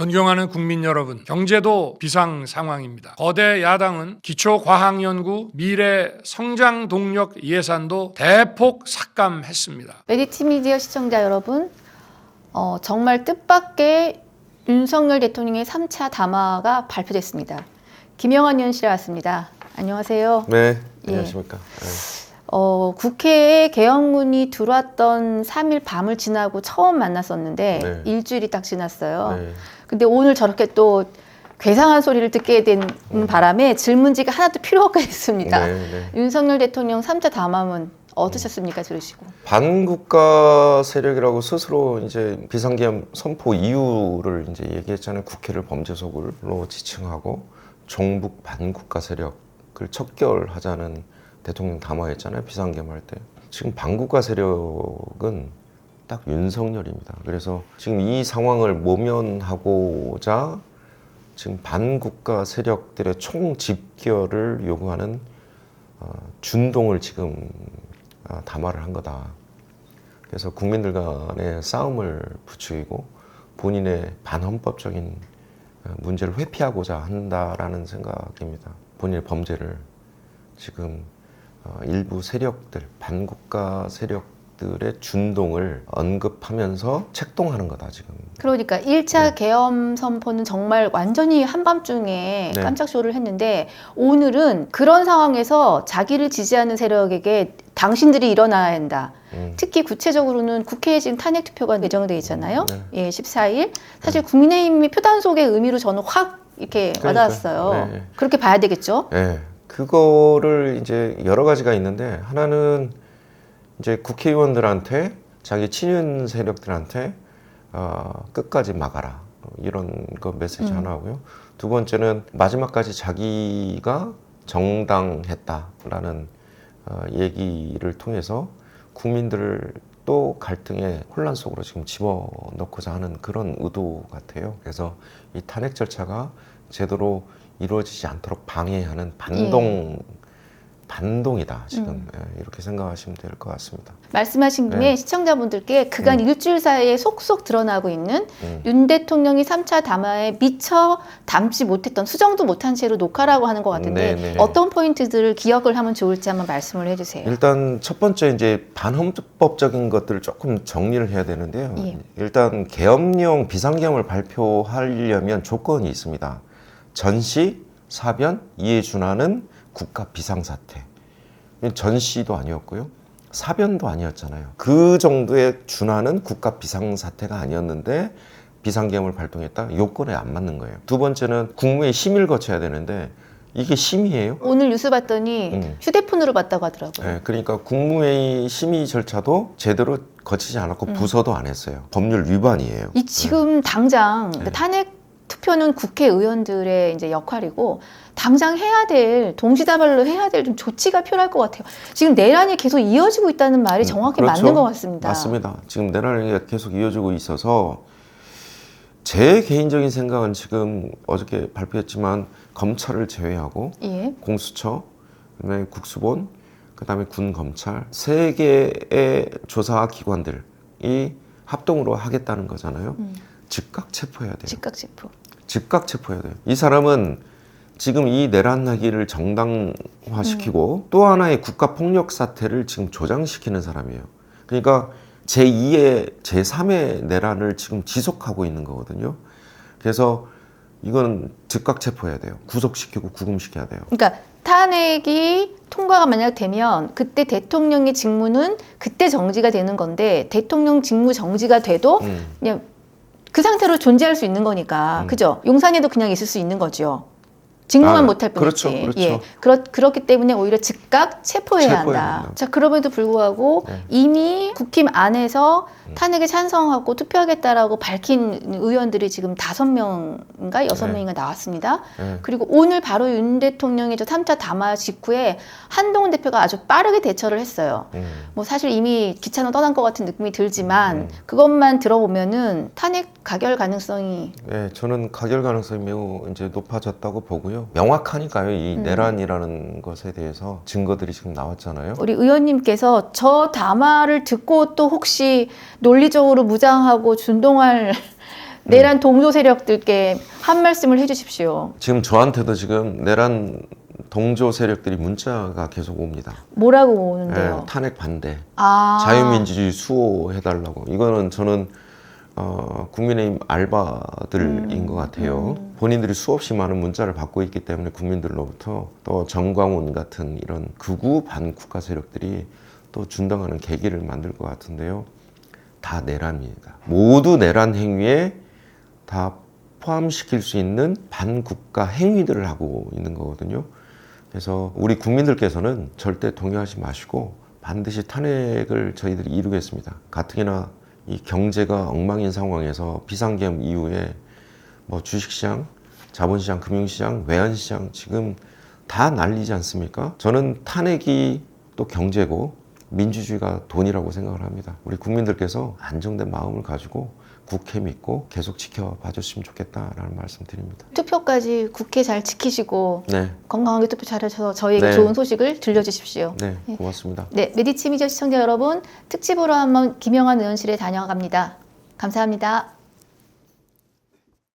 존경하는 국민 여러분, 경제도 비상 상황입니다. 거대 야당은 기초과학연구 미래 성장 동력 예산도 대폭 삭감했습니다. 메디티 미디어 시청자 여러분, 어, 정말 뜻밖의 윤석열 대통령의 3차 담화가 발표됐습니다. 김영환 의원실에 왔습니다. 안녕하세요. 네, 예. 안녕하십니까. 네. 어, 국회에 개헌문이 들어왔던 3일 밤을 지나고 처음 만났었는데 네. 일주일이 딱 지났어요. 네. 근데 오늘 저렇게 또 괴상한 소리를 듣게 된 바람에 질문지가 하나도 필요 없게 됐습니다. 네, 네. 윤석열 대통령 3차 담화문 어떠셨습니까? 들으시고. 반국가 세력이라고 스스로 이제 비상계엄 선포 이유를 이제 얘기했잖아요. 국회를 범죄소굴로 지칭하고 종북 반국가 세력을 척결하자는 대통령 담화했잖아요. 비상계엄 할 때. 지금 반국가 세력은 딱 윤석열입니다. 그래서 지금 이 상황을 모면하고자 지금 반국가 세력들의 총 집결을 요구하는 어, 준동을 지금 어, 담화를 한 거다. 그래서 국민들 간의 싸움을 부추기고 본인의 반헌법적인 어, 문제를 회피하고자 한다라는 생각입니다. 본인의 범죄를 지금 어, 일부 세력들, 반국가 세력 들의 준동을 언급하면서 책동하는 거다 지금. 그러니까 1차 네. 계엄 선포는 정말 완전히 한밤중에 네. 깜짝 쇼를 했는데 오늘은 그런 상황에서 자기를 지지하는 세력에게 당신들이 일어나야 한다. 음. 특히 구체적으로는 국회에 지금 탄핵 투표가 예정돼 있잖아요. 네. 예, 14일. 사실 국민의힘이 표단속의 의미로 저는 확 이렇게 그러니까요. 와닿았어요. 네. 그렇게 봐야 되겠죠? 예. 그거를 이제 여러 가지가 있는데 하나는 이제 국회의원들한테 자기 친윤 세력들한테 어, 끝까지 막아라 이런 거 메시지 음. 하나고요. 두 번째는 마지막까지 자기가 정당했다라는 어, 얘기를 통해서 국민들을 또 갈등의 혼란 속으로 지금 집어넣고자 하는 그런 의도 같아요. 그래서 이 탄핵 절차가 제대로 이루어지지 않도록 방해하는 반동 반동이다 지금 예, 이렇게 생각하시면 될 것 같습니다. 말씀하신 김에 네. 시청자분들께 그간 음. 일주일 사이에 속속 드러나고 있는 음. 윤 대통령이 3차 담화에 미처 담지 못했던 수정도 못한 채로 녹화라고 하는 것 같은데 네, 네. 어떤 포인트들을 기억을 하면 좋을지 한번 말씀을 해주세요. 일단 첫 번째 이제 반헌법적인 것들을 조금 정리를 해야 되는데요. 예. 일단 계엄령 비상계엄을 발표하려면 조건이 있습니다. 전시, 사변, 이에 준하는 국가 비상사태. 전시도 아니었고요. 사변도 아니었잖아요. 그 정도에 준하는 국가 비상사태가 아니었는데 비상계엄을 발동했다? 요건에 안 맞는 거예요. 두 번째는 국무회의 심의를 거쳐야 되는데 이게 심의예요? 오늘 뉴스 봤더니 음. 휴대폰으로 봤다고 하더라고요. 네, 그러니까 국무회의 심의 절차도 제대로 거치지 않았고 음. 부서도 안 했어요. 법률 위반이에요. 이 지금 당장 네. 그 탄핵 투표는 국회의원들의 이제 역할이고 당장 해야 될 동시다발로 해야 될 좀 조치가 필요할 것 같아요. 지금 내란이 계속 이어지고 있다는 말이 음, 정확히 그렇죠. 맞는 것 같습니다. 맞습니다. 지금 내란이 계속 이어지고 있어서 제 개인적인 생각은 지금 어저께 발표했지만 검찰을 제외하고 예. 공수처, 그다음에 국수본, 그다음에 군 검찰 세 개의 조사 기관들이 합동으로 하겠다는 거잖아요. 음. 즉각 체포해야 돼요. 즉각 체포. 즉각 체포해야 돼요. 이 사람은 지금 이 내란 나기를 정당화시키고 또 하나의 국가 폭력 사태를 지금 조장시키는 사람이에요. 그러니까 제 2의 제 3의 내란을 지금 지속하고 있는 거거든요. 그래서 이거는 즉각 체포해야 돼요. 구속시키고 구금시켜야 돼요. 그러니까 탄핵이 통과가 만약 되면 그때 대통령의 직무는 그때 정지가 되는 건데 대통령 직무 정지가 돼도 음. 그냥 그 상태로 존재할 수 있는 거니까 음. 그죠? 용산에도 그냥 있을 수 있는 거죠. 직무만 아, 못할 뿐이지. 그렇죠, 그렇죠. 예, 그렇 그렇기 때문에 오히려 즉각 체포해야 체포해야 한다. 된다. 자 그럼에도 불구하고 네. 이미 국힘 안에서 음. 탄핵에 찬성하고 투표하겠다라고 밝힌 의원들이 지금 다섯 명인가 여섯 네. 명인가 나왔습니다. 예. 그리고 오늘 바로 윤 대통령의 저 3차 담화 직후에 한동훈 대표가 아주 빠르게 대처를 했어요. 음. 뭐 사실 이미 기차는 떠난 것 같은 느낌이 들지만 음. 그것만 들어보면은 탄핵 가결 가능성이 네, 저는 가결 가능성이 매우 이제 높아졌다고 보고요. 명확하니까요. 이 음. 내란이라는 것에 대해서 증거들이 지금 나왔잖아요. 우리 의원님께서 저 담화를 듣고 또 혹시 논리적으로 무장하고 준동할 내란 동조 세력들께 한 말씀을 해주십시오. 지금 저한테도 지금 내란 동조 세력들이 문자가 계속 옵니다. 뭐라고 오는데요? 예, 탄핵 반대, 아, 자유민주주의 수호해달라고. 이거는 저는 어, 국민의힘 알바들인 음, 것 같아요. 본인들이 수없이 많은 문자를 받고 있기 때문에 국민들로부터 또 정광훈 같은 이런 극우 반국가 세력들이 또 준당하는 계기를 만들 것 같은데요. 다 내란입니다. 모두 내란 행위에 다 포함시킬 수 있는 반국가 행위들을 하고 있는 거거든요. 그래서 우리 국민들께서는 절대 동의하지 마시고 반드시 탄핵을 저희들이 이루겠습니다. 가뜩이나 이 경제가 엉망인 상황에서 비상계엄 이후에 뭐 주식시장, 자본시장, 금융시장, 외환시장 지금 다 난리지 않습니까? 저는 탄핵이 또 경제고 민주주의가 돈이라고 생각을 합니다. 우리 국민들께서 안정된 마음을 가지고 국회 믿고 계속 지켜봐 줬으면 좋겠다라는 말씀 드립니다. 투표까지 국회 잘 지키시고 네, 건강하게 투표 잘하셔서 저희에게 네. 좋은 소식을 들려주십시오. 네, 고맙습니다. 네, 메디치 미디어 시청자 여러분, 특집으로 한번 김영환 의원실에 다녀갑니다. 감사합니다.